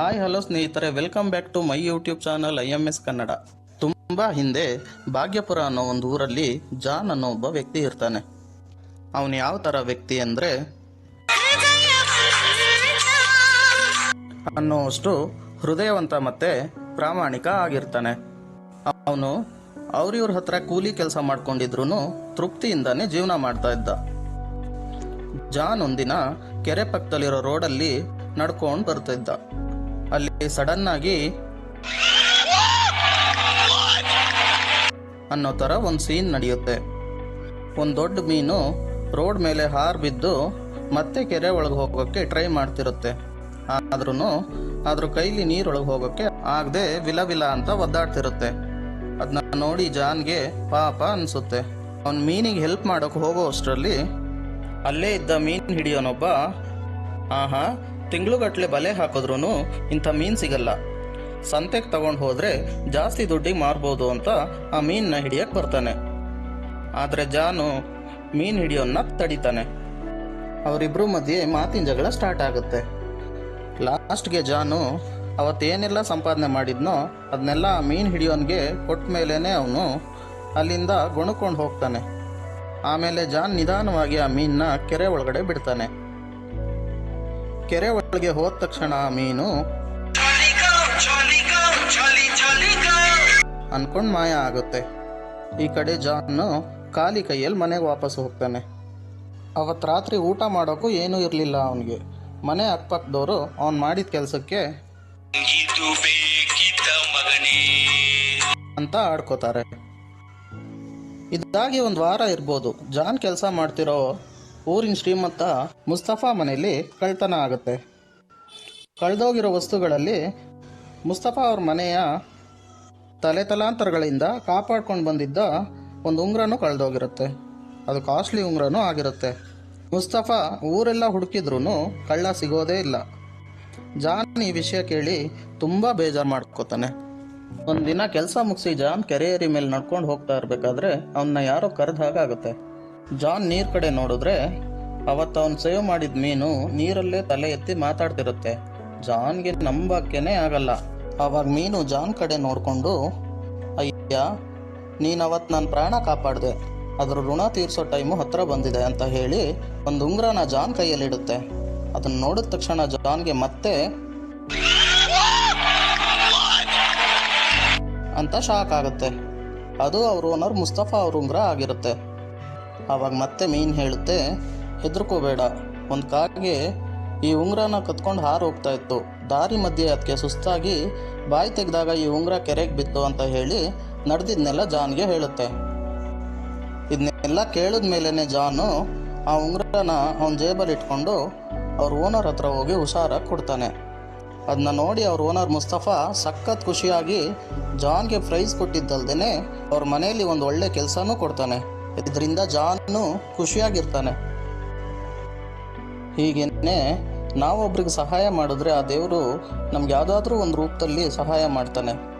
Hi, hello ಸ್ನೇಹಿತರೆ. Welcome back to my YouTube channel I M S Kannada. ತುಂಬ ಹಿಂದೆ ಭಾಗ್ಯಪುರ ಅನ್ನೋ ಒಂದು ಊರಲ್ಲಿ ಜಾನ್ ಅನ್ನೋ ಒಬ್ಬ ವ್ಯಕ್ತಿ ಇರ್ತಾನೆ. ಅವನು ಯಾವ ಥರ ವ್ಯಕ್ತಿ ಅಂದರೆ ಅನ್ನೋಷ್ಟು ಹೃದಯವಂತ ಮತ್ತೆ ಪ್ರಾಮಾಣಿಕ ಆಗಿರ್ತಾನೆ. ಅವನು ಅವ್ರಿವ್ರ ಹತ್ರ ಕೂಲಿ ಕೆಲಸ ಮಾಡ್ಕೊಂಡಿದ್ರು ತೃಪ್ತಿಯಿಂದಾನೆ ಜೀವನ ಮಾಡ್ತಾ ಇದ್ದ. ಜಾನ್ ಒಂದಿನ ಕೆರೆ ಪಕ್ಕದಲ್ಲಿರೋ ರೋಡಲ್ಲಿ ನಡ್ಕೊಂಡು ಬರ್ತಿದ್ದ. ಅಲ್ಲಿ ಸಡನ್ ಆಗಿ ಅನ್ನೋ ಥರ ಒಂದು ಸೀನ್ ನಡೆಯುತ್ತೆ. ಒಂದು ದೊಡ್ಡ ಮೀನು ರೋಡ್ ಮೇಲೆ ಹಾರ್ ಬಿದ್ದು ಮತ್ತೆ ಕೆರೆ ಒಳಗೆ ಹೋಗೋಕ್ಕೆ ಟ್ರೈ ಮಾಡ್ತಿರುತ್ತೆ. ಆದ್ರೂ ಅದ್ರ ಕೈಲಿ ನೀರೊಳಗೆ ಹೋಗೋಕ್ಕೆ ಆಗದೆ ವಿಲ ವಿಲ ಅಂತ ಒದ್ದಾಡ್ತಿರುತ್ತೆ. ಅದನ್ನ ನೋಡಿ ಜಾನ್ಗೆ ಪಾಪ ಅನ್ಸುತ್ತೆ. ಅವ್ನು ಮೀನಿಗೆ ಹೆಲ್ಪ್ ಮಾಡೋಕೆ ಹೋಗೋ ಅಷ್ಟರಲ್ಲಿ ಅಲ್ಲೇ ಇದ್ದ ಮೀನು ಹಿಡಿಯೋನೊಬ್ಬ, ಆಹಾ ತಿಂಗ್ಳುಗಟ್ಲೆ ಬಲೆ ಹಾಕಿದ್ರೂ ಇಂಥ ಮೀನು ಸಿಗಲ್ಲ. ಸಂತೆಗೆ ತಗೊಂಡು ಹೋದರೆ ಜಾಸ್ತಿ ದುಡ್ಡಿಗೆ ಮಾರ್ಬೋದು ಅಂತ ಆ ಮೀನನ್ನ ಹಿಡಿಯಕ್ಕೆ ಬರ್ತಾನೆ. ಆದರೆ ಜಾನು ಮೀನು ಹಿಡಿಯೋನ್ನ ತಡಿತಾನೆ. ಅವರಿಬ್ರು ಮಧ್ಯೆ ಮಾತಿನ ಜಗಳ ಸ್ಟಾರ್ಟ್ ಆಗುತ್ತೆ. ಲಾಸ್ಟ್ಗೆ ಜಾನು ಅವತ್ತೇನೆಲ್ಲ ಸಂಪಾದನೆ ಮಾಡಿದ್ನೋ ಅದನ್ನೆಲ್ಲ ಮೀನು ಹಿಡಿಯೋನ್ಗೆ ಕೊಟ್ಟ ಮೇಲೇ ಅವನು ಅಲ್ಲಿಂದ ಗುಣಕೊಂಡು ಹೋಗ್ತಾನೆ. ಆಮೇಲೆ ಜಾನ್ ನಿಧಾನವಾಗಿ ಆ ಮೀನನ್ನ ಕೆರೆ ಒಳಗಡೆ ಬಿಡ್ತಾನೆ. ಕೆರೆ ಒಳಗೆ ಹೋದ ತಕ್ಷಣ ಮೀನು. ಅನ್ಕೊಂಡು ಮಾಯ ಆಗುತ್ತೆ. ಈ ಕಡೆ ಜಾನ್ ಖಾಲಿ ಕೈಯಲ್ಲಿ ಮನೆಗೆ ವಾಪಸ್ ಹೋಗ್ತಾನೆ. ಅವತ್ತು ರಾತ್ರಿ ಊಟ ಮಾಡೋಕ್ಕೂ ಏನೂ ಇರಲಿಲ್ಲ ಅವನಿಗೆ. ಮನೆ ಅಕ್ಕಪಕ್ಕದವರು ಅವ್ನು ಮಾಡಿದ ಕೆಲಸಕ್ಕೆ ಅಂತ ಆಡ್ಕೋತಾರೆ. ಇದಾಗಿ ಒಂದು ವಾರ ಇರ್ಬೋದು. ಜಾನ್ ಕೆಲಸ ಮಾಡ್ತಿರೋ ಊರಿನ ಶ್ರೀಮಂತ ಮುಸ್ತಫಾ ಮನೆಯಲ್ಲಿ ಕಳ್ತನ ಆಗುತ್ತೆ. ಕಳೆದೋಗಿರೋ ವಸ್ತುಗಳಲ್ಲಿ ಮುಸ್ತಫಾ ಅವ್ರ ಮನೆಯ ತಲೆ ತಲಾಂತರಗಳಿಂದ ಕಾಪಾಡ್ಕೊಂಡು ಬಂದಿದ್ದ ಒಂದು ಉಂಗ್ರನೂ ಕಳೆದೋಗಿರುತ್ತೆ. ಅದು ಕಾಸ್ಟ್ಲಿ ಉಂಗ್ರನೂ ಆಗಿರುತ್ತೆ. ಮುಸ್ತಫಾ ಊರೆಲ್ಲ ಹುಡುಕಿದ್ರೂ ಕಳ್ಳ ಸಿಗೋದೇ ಇಲ್ಲ. ಜಾನ್ ಈ ವಿಷಯ ಕೇಳಿ ತುಂಬ ಬೇಜಾರು ಮಾಡ್ಕೋತಾನೆ. ದಿನ ಕೆಲಸ ಮುಗಿಸಿ ಜಾನ್ ಕೆರೆ ಏರಿ ಮೇಲೆ ನಡ್ಕೊಂಡು ಹೋಗ್ತಾ ಇರಬೇಕಾದ್ರೆ ಅವನ್ನ ಯಾರೋ ಕರೆದ ಹಾಗಾಗುತ್ತೆ. ಜಾನ್ ನೀರ್ ಕಡೆ ನೋಡಿದ್ರೆ ಅವತ್ತು ಅವನ್ ಸೇವ್ ಮಾಡಿದ ಮೀನು ನೀರಲ್ಲೇ ತಲೆ ಎತ್ತಿ ಮಾತಾಡ್ತಿರುತ್ತೆ. ಜಾನ್ಗೆ ನಂಬಕ್ಕೆನೇ ಆಗಲ್ಲ. ಅವಾಗ ಮೀನು ಜಾನ್ ಕಡೆ ನೋಡ್ಕೊಂಡು, ಅಯ್ಯ ನೀನ್ ಅವತ್ ನನ್ನ ಪ್ರಾಣ ಕಾಪಾಡ್ದೆ. ಅದ್ರ ಋಣ ತೀರಿಸೋ ಟೈಮು ಹತ್ರ ಬಂದಿದೆ ಅಂತ ಹೇಳಿ ಒಂದು ಉಂಗ್ರನ ಜಾನ್ ಕೈಯಲ್ಲಿಡುತ್ತೆ. ಅದನ್ನ ನೋಡಿದ ತಕ್ಷಣ ಜಾನ್ಗೆ ಮತ್ತೆ, ಅಂತ ಶಾಕ್ ಆಗುತ್ತೆ. ಅದು ಅವ್ರ ಓನರ್ ಮುಸ್ತಫಾ ಅವ್ರ ಉಂಗ್ರ ಆಗಿರುತ್ತೆ. ಆವಾಗ ಮತ್ತೆ ಮೀನ್ ಹೇಳುತ್ತೆ ಹೆದರ್ಕೋಬೇಡ. ಒಂದು ಕಾಗೆ ಈ ಉಂಗುರನ ಕತ್ಕೊಂಡು ಹಾರು ಹೋಗ್ತಾ ಇತ್ತು. ದಾರಿ ಮಧ್ಯೆ ಅದಕ್ಕೆ ಸುಸ್ತಾಗಿ ಬಾಯಿ ತೆಗೆದಾಗ ಈ ಉಂಗ್ರ ಕೆರೆಗೆ ಬಿತ್ತು ಅಂತ ಹೇಳಿ ನಡೆದಿದ್ನೆಲ್ಲ ಜಾನ್ಗೆ ಹೇಳುತ್ತೆ. ಇದನ್ನೆಲ್ಲ ಕೇಳಿದ ಮೇಲೇ ಜಾನು ಆ ಉಂಗುರನ ಅವನ ಜೇಬಲ್ಲಿ ಇಟ್ಕೊಂಡು ಅವ್ರ ಓನರ್ ಹತ್ರ ಹೋಗಿ ಹುಷಾರಾಗಿ ಕೊಡ್ತಾನೆ. ಅದನ್ನ ನೋಡಿ ಅವ್ರ ಓನರ್ ಮುಸ್ತಫಾ ಸಖತ್ ಖುಷಿಯಾಗಿ ಜಾನ್ಗೆ ಪ್ರೈಸ್ ಕೊಟ್ಟಿದ್ದಲ್ದೇನೆ ಅವ್ರ ಮನೆಯಲ್ಲಿ ಒಂದು ಒಳ್ಳೆ ಕೆಲಸನೂ ಕೊಡ್ತಾನೆ. ಇದರಿಂದ ಜಾನು ಖುಷಿಯಾಗಿರ್ತಾನೆ. ಹೀಗೇನೆ ನಾವೊಬ್ರಿಗೆ ಸಹಾಯ ಮಾಡಿದ್ರೆ ಆ ದೇವರು ನಮ್ಗೆ ಯಾವುದಾದ್ರೂ ಒಂದು ರೂಪದಲ್ಲಿ ಸಹಾಯ ಮಾಡ್ತಾನೆ.